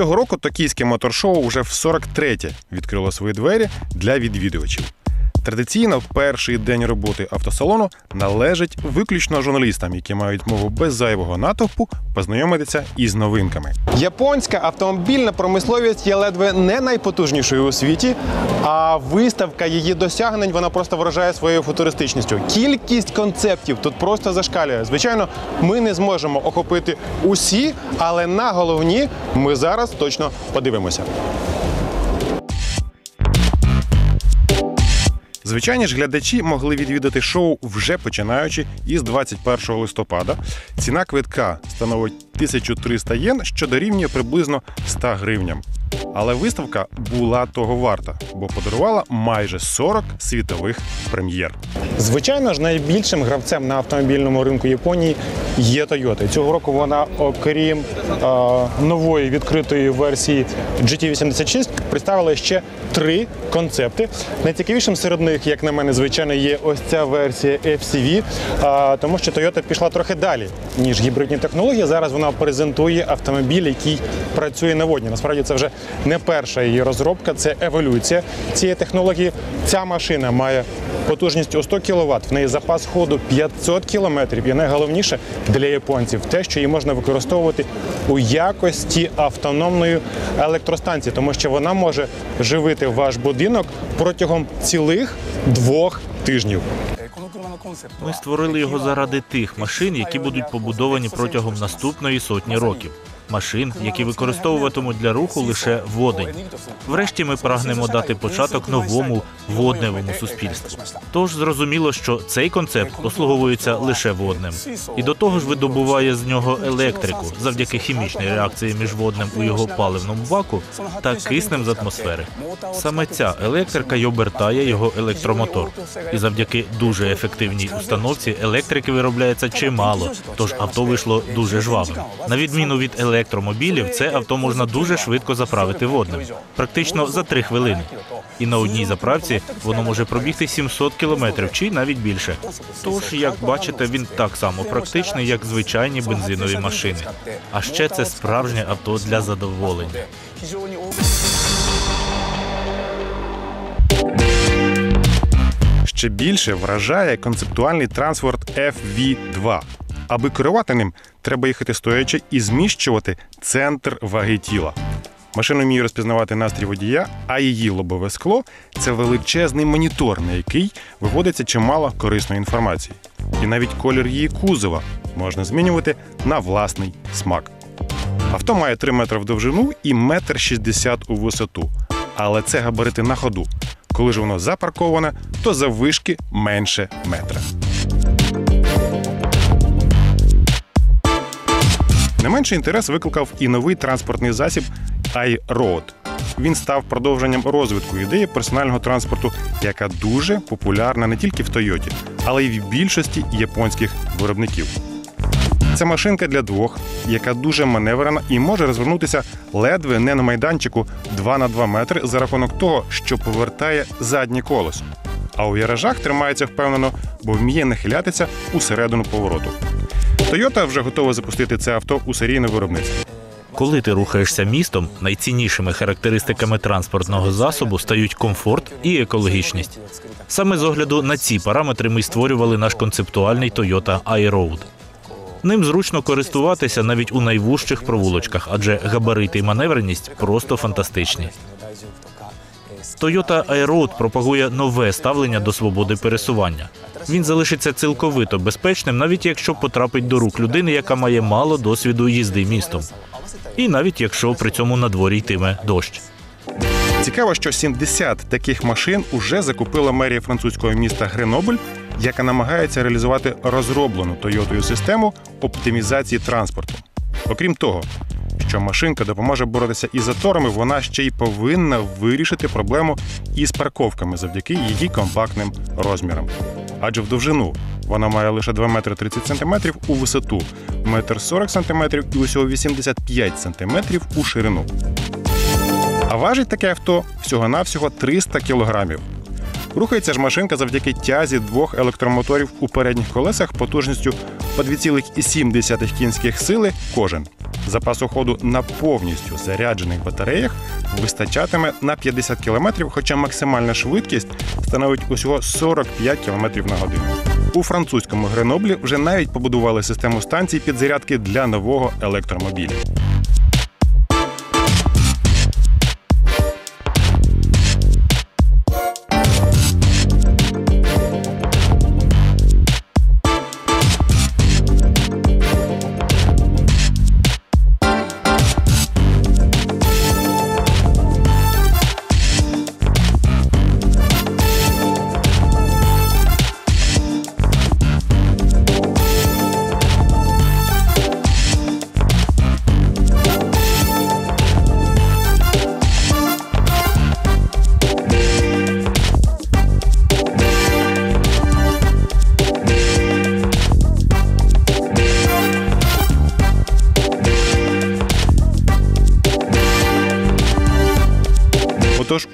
Цього року токійське моторшоу вже в 43-тє відкрило свої двері для відвідувачів. Традиційно в перший день роботи автосалону належить виключно журналістам, які мають мову без зайвого натовпу познайомитися із новинками. Японська автомобільна промисловість є ледве не найпотужнішою у світі, а виставка її досягнень вона просто вражає своєю футуристичністю. Кількість концептів тут просто зашкалює. Звичайно, ми не зможемо охопити усі, але на головні ми зараз точно подивимося. Звичайні ж глядачі могли відвідати шоу вже починаючи із 21 листопада. Ціна квитка становить 1300 єн, що дорівнює приблизно 100 гривням. Але виставка була того варта, бо подарувала майже 40 світових прем'єр. Звичайно ж, найбільшим гравцем на автомобільному ринку Японії є Toyota. Цього року вона, окрім е, нової відкритої версії GT86, представила ще три концепти. Найцікавішим серед них, як на мене, звичайно, є ось ця версія FCV, е, тому що Toyota пішла трохи далі, ніж гібридні технології. Зараз вона презентує автомобіль, який працює на водні. Насправді це вже не перша її розробка, це еволюція цієї технології. Ця машина має потужність у 100 кВт, в неї запас ходу 500 км. І найголовніше для японців те, що її можна використовувати у якості автономної електростанції, тому що вона може живити ваш будинок протягом цілих двох тижнів. Ми створили його заради тих машин, які будуть побудовані протягом наступної сотні років. Машин, які використовуватимуть для руху лише водень. Врешті ми прагнемо дати початок новому водневому суспільству. Тож зрозуміло, що цей концепт послуговується лише водним, і до того ж видобуває з нього електрику завдяки хімічній реакції між водним у його паливному баку та киснем з атмосфери. Саме ця електрика й обертає його електромотор. І завдяки дуже ефективній установці електрики виробляється чимало, тож авто вийшло дуже жвавим. На відміну від електромобілів, це авто можна дуже швидко заправити водним, практично за три хвилини. І на одній заправці воно може пробігти 700 кілометрів чи навіть більше. Тож, як бачите, він так само практичний, як звичайні бензинові машини. А ще це справжнє авто для задоволення. Ще більше вражає концептуальний трансфорт FV2. Аби керувати ним, треба їхати стоячи і зміщувати центр ваги тіла. Машина вміє розпізнавати настрій водія, а її лобове скло це величезний монітор, на який виводиться чимало корисної інформації. І навіть колір її кузова можна змінювати на власний смак. Авто має 3 метри в довжину і 1,60 м у висоту. Але це габарити на ходу. Коли ж воно запарковане, то заввишки менше метра. Не менший інтерес викликав і новий транспортний засіб iRoad. Він став продовженням розвитку ідеї персонального транспорту, яка дуже популярна не тільки в Тойоті, але й в більшості японських виробників. Це машинка для двох, яка дуже маневрена і може розвернутися ледве не на майданчику 2 на 2 метри за рахунок того, що повертає заднє колесо. А у віражах тримається впевнено, бо вміє нахилятися у середину повороту. Toyota вже готова запустити це авто у серійне виробництво. Коли ти рухаєшся містом, найціннішими характеристиками транспортного засобу стають комфорт і екологічність. Саме з огляду на ці параметри ми створювали наш концептуальний Toyota iRoad. Ним зручно користуватися навіть у найвужчих провулочках, адже габарити і маневреність просто фантастичні. Toyota iRoad пропагує нове ставлення до свободи пересування. Він залишиться цілковито безпечним, навіть якщо потрапить до рук людини, яка має мало досвіду їзди містом, і навіть якщо при цьому на дворі йтиме дощ. Цікаво, що 70 таких машин уже закупила мерія французького міста Гренобль, яка намагається реалізувати розроблену Тойотою систему оптимізації транспорту. Окрім того, що машинка допоможе боротися із заторами, вона ще й повинна вирішити проблему із парковками завдяки її компактним розмірам. Адже в довжину вона має лише 2 метри 30 сантиметрів у висоту, 1 40 сантиметрів і усього 85 сантиметрів у ширину. А важить таке авто всього-навсього 300 кілограмів. Рухається ж машинка завдяки тязі двох електромоторів у передніх колесах потужністю по 2,7 кінських сили кожен. Запасу ходу на повністю заряджених батареях вистачатиме на 50 км, хоча максимальна швидкість становить усього 45 км на годину. У французькому Греноблі вже навіть побудували систему станцій підзарядки для нового електромобіля.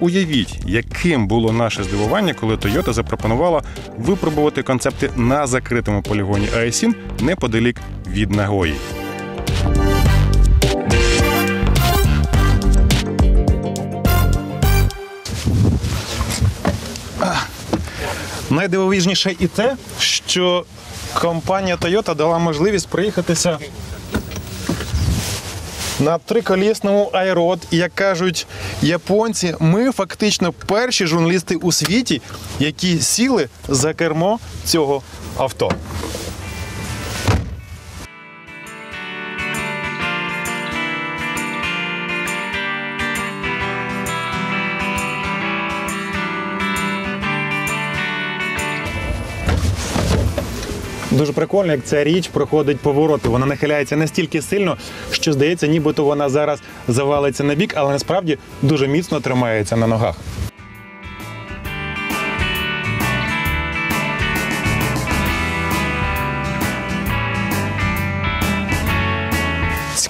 Уявіть, яким було наше здивування, коли Toyota запропонувала випробувати концепти на закритому полігоні Аесін неподалік від Нагої. Найдивовижніше і те, що компанія Toyota дала можливість проїхатися на триколісному айрод, як кажуть японці, ми фактично перші журналісти у світі, які сіли за кермо цього авто. Дуже прикольно, як ця річ проходить повороти. Вона нахиляється настільки сильно, що здається, нібито вона зараз завалиться на бік, але насправді дуже міцно тримається на ногах.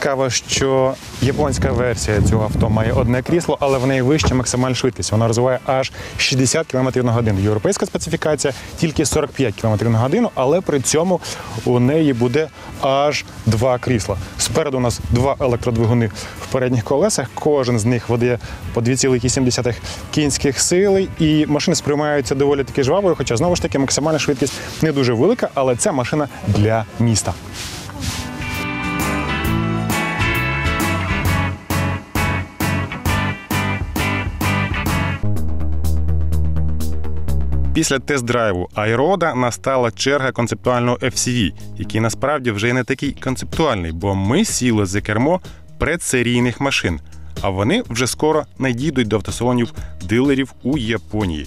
Цікаво, що японська версія цього авто має одне крісло, але в неї вища максимальна швидкість. Вона розвиває аж 60 км на годину. Європейська специфікація тільки 45 км на годину, але при цьому у неї буде аж два крісла. Спереду у нас два електродвигуни в передніх колесах. Кожен з них видає по 2,7 кінських сили, і машини сприймаються доволі таки жвавою, хоча знову ж таки максимальна швидкість не дуже велика, але це машина для міста. Після тест-драйву Айрода настала черга концептуального FCV, який насправді вже не такий концептуальний, бо ми сіли за кермо предсерійних машин, а вони вже скоро надійдуть до автосалонів дилерів у Японії.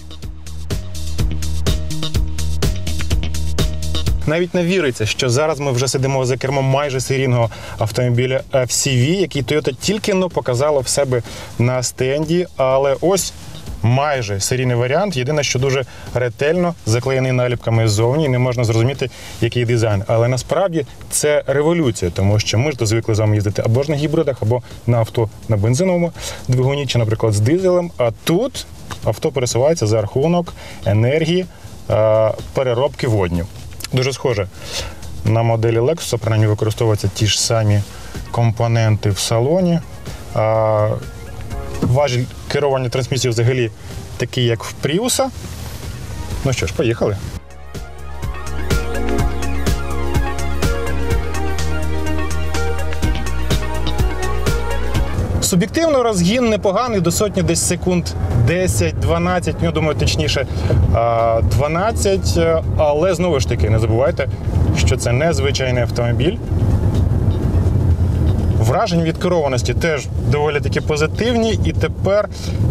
Навіть не віриться, що зараз ми вже сидимо за кермом майже серійного автомобіля FCV, який Toyota тільки но показала в себе на стенді. Але ось майже серійний варіант. Єдине, що дуже ретельно заклеєний наліпками ззовні, і не можна зрозуміти, який дизайн. Але насправді це революція, тому що ми ж то звикли з вами їздити або ж на гібридах, або на авто на бензиновому двигуні, чи, наприклад, з дизелем. А тут авто пересувається за рахунок енергії е, переробки водню. Дуже схоже на моделі Lexus, принаймні використовуються ті ж самі компоненти в салоні. Важіль керування трансмісією взагалі такий, як в Prius. Ну що ж, поїхали. Суб'єктивно розгін непоганий, до сотні десь секунд 10-12, ну, думаю, точніше 12. е, Але знову ж таки, не забувайте, що це незвичайний автомобіль. Враження від керованості теж доволі таки позитивні, і тепер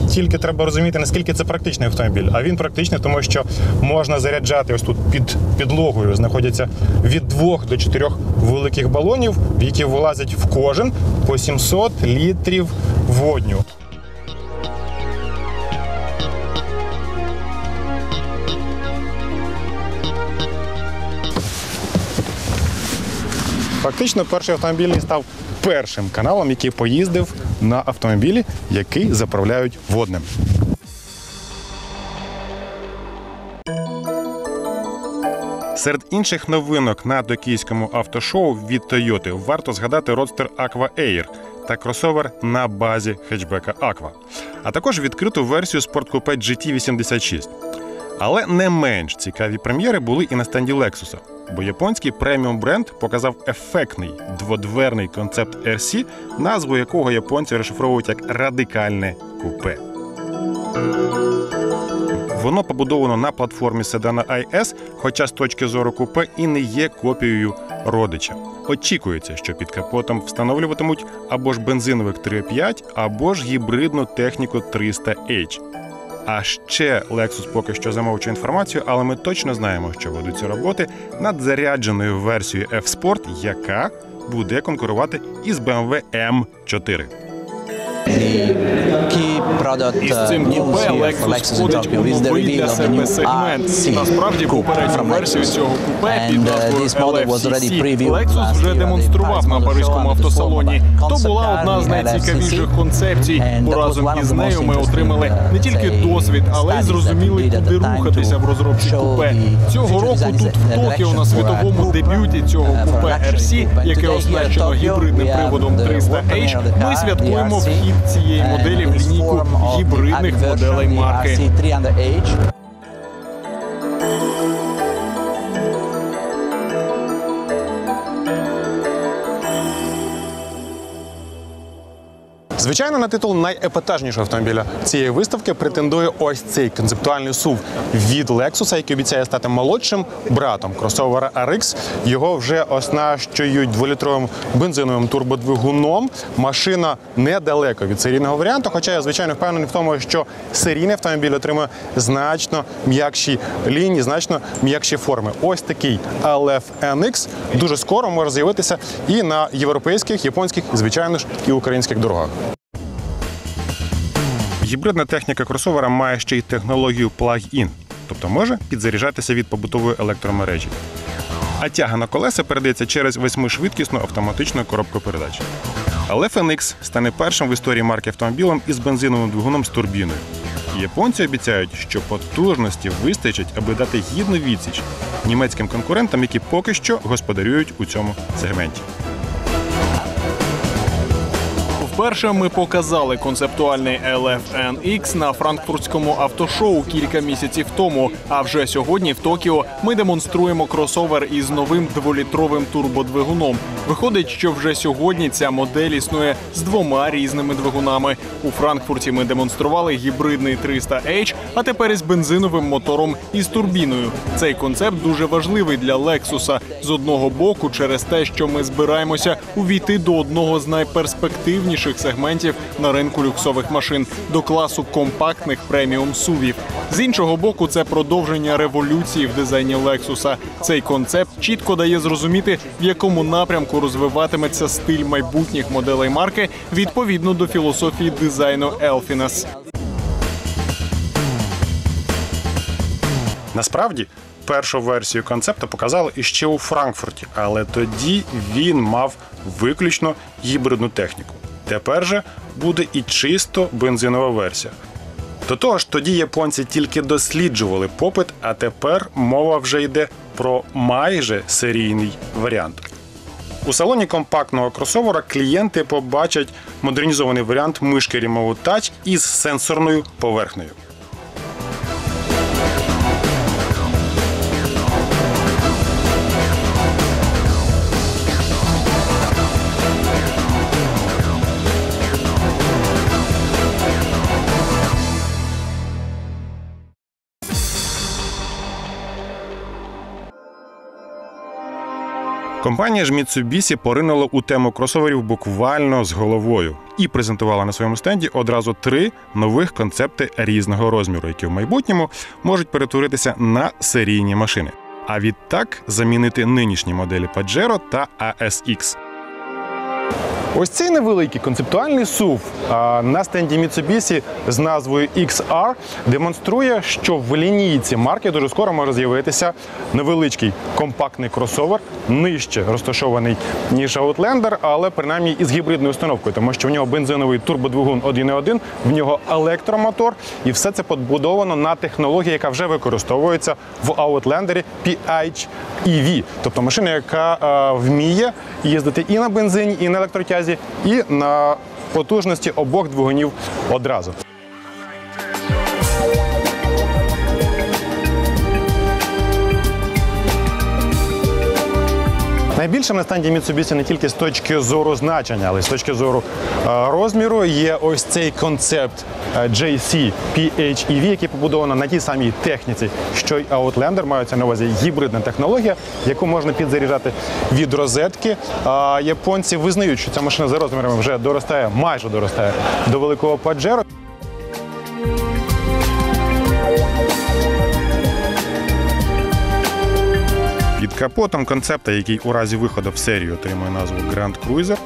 тільки треба розуміти, наскільки це практичний автомобіль. А він практичний, тому що можна заряджати ось тут під підлогою. Знаходяться від двох до чотирьох великих балонів, які влазять в кожен по 700 літрів водню. Фактично, перший автомобільний став першим каналом, який поїздив на автомобілі, який заправляють водним. Серед інших новинок на токійському автошоу від Toyota варто згадати родстер Aqua Air та кросовер на базі хетчбека Aqua, а також відкриту версію спорткупе GT86. Але не менш цікаві прем'єри були і на стенді Lexus, бо японський преміум бренд показав ефектний дводверний концепт RC, назву якого японці розшифровують як радикальне купе. Воно побудовано на платформі седана IS, хоча з точки зору купе і не є копією родича. Очікується, що під капотом встановлюватимуть або ж бензиновик 3.5, або ж гібридну техніку 300H. А ще Lexus поки що замовчує інформацію, але ми точно знаємо, що ведуться роботи над зарядженою версією F-Sport, яка буде конкурувати із BMW M4. Із цим купе Lexus входить у новий для себе сегмент. Насправді попередню версію цього купе під назвою LFCC Lexus вже демонстрував на паризькому автосалоні. То була одна з найцікавіших концепцій, бо разом із нею ми отримали не тільки досвід, але й зрозуміли, куди рухатися в розробці купе. Цього року тут в Токіо на світовому дебюті цього купе RC, яке оснащено гібридним приводом 300H, ми святкуємо вхід цієї моделі в лінійку гібридних моделей марки. Звичайно, на титул найепатажнішого автомобіля цієї виставки претендує ось цей концептуальний SUV від Lexus, який обіцяє стати молодшим братом кросовера RX. Його вже оснащують дволітровим бензиновим турбодвигуном. Машина недалеко від серійного варіанту. Хоча я звичайно впевнений в тому, що серійний автомобіль отримує значно м'якші лінії, значно м'якші форми. Ось такий LF NX дуже скоро може з'явитися і на європейських, японських, звичайно ж, і українських дорогах. Гібридна техніка кросовера має ще й технологію plug-in, тобто може підзаряджатися від побутової електромережі. А тяга на колеса передається через восьмишвидкісну автоматичну коробку передач. Але FNX стане першим в історії марки автомобілем із бензиновим двигуном з турбіною. Японці обіцяють, що потужності вистачить, аби дати гідну відсіч німецьким конкурентам, які поки що господарюють у цьому сегменті. Вперше ми показали концептуальний LFNX на франкфуртському автошоу кілька місяців тому. А вже сьогодні в Токіо ми демонструємо кросовер із новим дволітровим турбодвигуном. Виходить, що вже сьогодні ця модель існує з двома різними двигунами. У Франкфурті ми демонстрували гібридний 300H, а тепер із бензиновим мотором із турбіною. Цей концепт дуже важливий для Лексуса. З одного боку, через те, що ми збираємося увійти до одного з найперспективніших сегментів на ринку люксових машин до класу компактних преміум сувів. З іншого боку, це продовження революції в дизайні Лексуса. Цей концепт чітко дає зрозуміти, в якому напрямку розвиватиметься стиль майбутніх моделей марки відповідно до філософії дизайну Елфінас. Насправді, першу версію концепту показали іще у Франкфурті, але тоді він мав виключно гібридну техніку. Тепер же буде і чисто бензинова версія. До того ж, тоді японці тільки досліджували попит, а тепер мова вже йде про майже серійний варіант. У салоні компактного кросовера клієнти побачать модернізований варіант мишки Remote Touch із сенсорною поверхнею. Компанія ж Mitsubishi поринула у тему кросоверів буквально з головою і презентувала на своєму стенді одразу три нових концепти різного розміру, які в майбутньому можуть перетворитися на серійні машини. А відтак замінити нинішні моделі Pajero та ASX. Ось цей невеликий концептуальний SUV на стенді Mitsubishi з назвою XR демонструє, що в лінійці марки дуже скоро може з'явитися невеличкий компактний кросовер, нижче розташований ніж Outlander, але принаймні із гібридною установкою, тому що в нього бензиновий турбодвигун 1.1, в нього електромотор, і все це побудовано на технології, яка вже використовується в Outlander PHEV, тобто машина, яка вміє їздити і на бензині, і на електротязі, і на потужності обох двигунів одразу. Найбільшим на стенді Mitsubishi не тільки з точки зору значення, але й з точки зору е, розміру є ось цей концепт е, JC PHEV, який побудовано на тій самій техніці, що й Outlander, мається на увазі гібридна технологія, яку можна підзаряджати від розетки. Японці визнають, що ця машина за розмірами вже доростає, майже доростає до великого Pajero. Капотом концепта, який у разі виходу в серію отримує назву Grand Cruiser,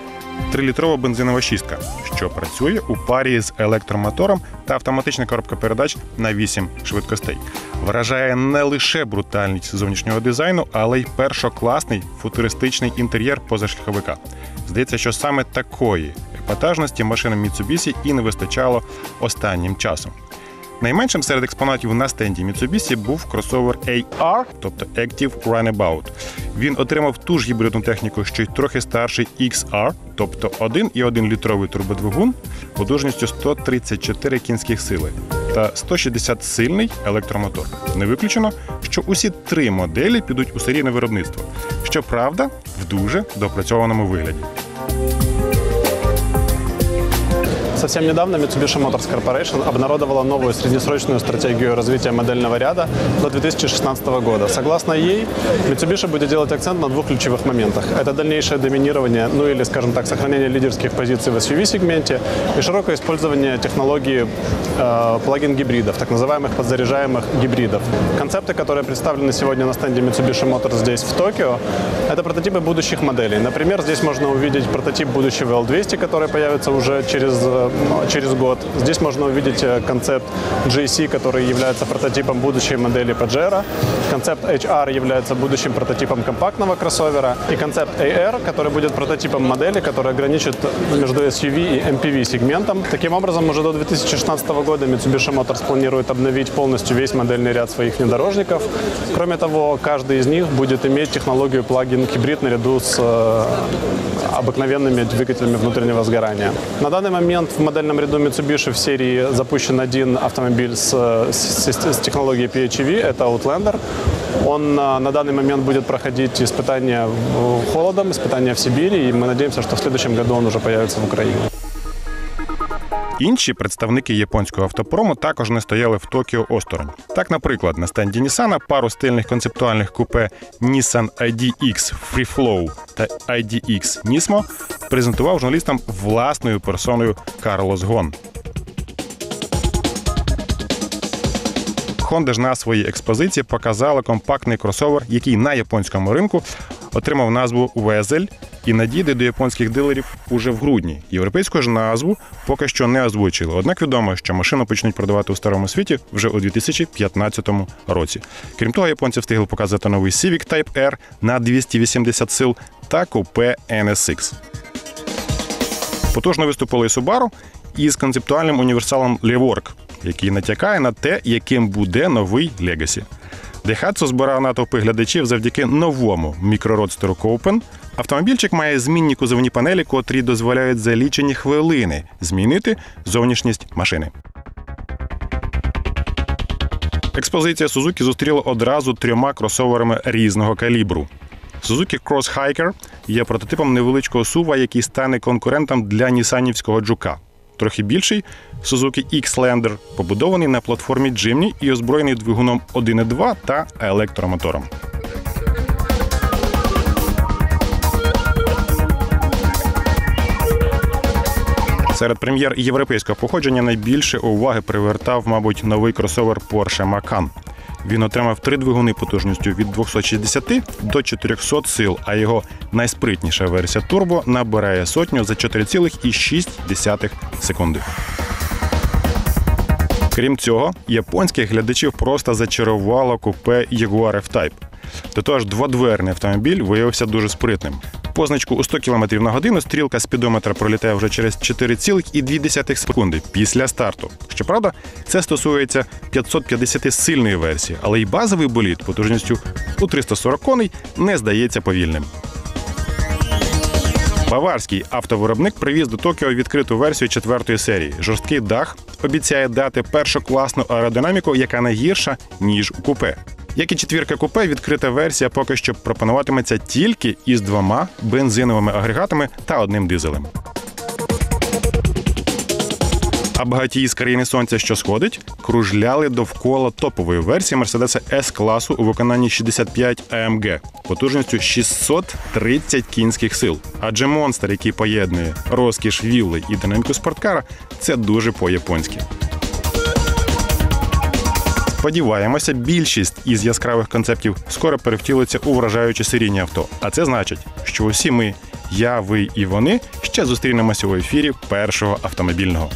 трилітрова бензинова шістка, що працює у парі з електромотором та автоматична коробка передач на 8 швидкостей. Вражає не лише брутальність зовнішнього дизайну, але й першокласний футуристичний інтер'єр позашляховика. Здається, що саме такої епатажності машинам Mitsubishi і не вистачало останнім часом. Найменшим серед експонатів на стенді Mitsubishi був кросовер AR, тобто Active Runabout. Він отримав ту ж гібридну техніку, що й трохи старший XR, тобто 1,1 літровий турбодвигун потужністю 134 кінських сили та 160 сильний електромотор. Не виключено, що усі три моделі підуть у серійне виробництво. Щоправда, в дуже допрацьованому вигляді. Совсем недавно Mitsubishi Motors Corporation обнародовала новую среднесрочную стратегию развития модельного ряда до 2016 года. Согласно ей, Mitsubishi будет делать акцент на двух ключевых моментах. Это дальнейшее доминирование, ну или, скажем так, сохранение лидерских позиций в SUV-сегменте и широкое использование технологии э, плагин-гибридов, так называемых подзаряжаемых гибридов. Концепты, которые представлены сегодня на стенде Mitsubishi Motors здесь, в Токио, это прототипы будущих моделей. Например, здесь можно увидеть прототип будущего L200, который появится уже через э, через год. Здесь можно увидеть э, концепт GC, который является прототипом будущей модели Pajero. Концепт HR является будущим прототипом компактного кроссовера. И концепт AR, который будет прототипом модели, которая граничит между SUV и MPV сегментом. Таким образом, уже до 2016 года Mitsubishi Motors планирует обновить полностью весь модельный ряд своих внедорожников. Кроме того, каждый из них будет иметь технологию плагин-гибрид наряду с э, обыкновенными двигателями внутреннего сгорания. На данный момент в модельном ряду Mitsubishi в серии запущен один автомобиль с, с- с технологией PHEV, это Outlander. Он а, на данный момент будет проходить испытания в- холодом, испытания в Сибири, и мы надеемся, что в следующем году он уже появится в Украине. Інші представники японського автопрому також не стояли в Токіо осторонь. Так, наприклад, на стенді Нісана пару стильних концептуальних купе Nissan IDX Freeflow та IDX Nismo презентував журналістам власною персоною Карлос Гон. Honda ж на своїй експозиції показала компактний кросовер, який на японському ринку отримав назву Везель і надійде до японських дилерів уже в грудні. Європейську ж назву поки що не озвучили. Однак відомо, що машину почнуть продавати у старому світі вже у 2015 році. Крім того, японці встигли показати новий Civic Type R на 280 сил та купе NSX. Потужно виступили і Subaru із концептуальним універсалом Levork, який натякає на те, яким буде новий Legacy. Daihatsu збирав натовпи глядачів завдяки новому мікрородстеру Copen. Автомобільчик має змінні кузовні панелі, котрі дозволяють за лічені хвилини змінити зовнішність машини. Експозиція Suzuki зустріла одразу трьома кросоверами різного калібру. Suzuki Cross Hiker є прототипом невеличкого сува, який стане конкурентом для нісанівського джука. Трохи більший Suzuki X-Lander, побудований на платформі Jimny і озброєний двигуном 1.2 та електромотором. Серед прем'єр європейського походження найбільше уваги привертав, мабуть, новий кросовер Porsche Macan. Він отримав три двигуни потужністю від 260 до 400 сил, а його найспритніша версія турбо набирає сотню за 4,6 секунди. Крім цього, японських глядачів просто зачарувало купе Jaguar F-Type. До того ж, дводверний автомобіль виявився дуже спритним. Позначку у 100 км на годину стрілка спідометра пролітає вже через 4,2 секунди після старту. Щоправда, це стосується 550 сильної версії, але й базовий болід потужністю у 340 коней не здається повільним. Баварський автовиробник привіз до Токіо відкриту версію четвертої серії. Жорсткий дах обіцяє дати першокласну аеродинаміку, яка не гірша ніж у купе. Як і четвірка купе, відкрита версія поки що пропонуватиметься тільки із двома бензиновими агрегатами та одним дизелем. А багатії з країни сонця, що сходить, кружляли довкола топової версії Мерседеса s класу у виконанні 65 AMG потужністю 630 кінських сил. Адже монстр, який поєднує розкіш вілли і динаміку спорткара, це дуже по-японськи. Сподіваємося, більшість із яскравих концептів скоро перевтілиться у вражаючі серійні авто. А це значить, що усі ми, я, ви і вони ще зустрінемося у ефірі першого автомобільного.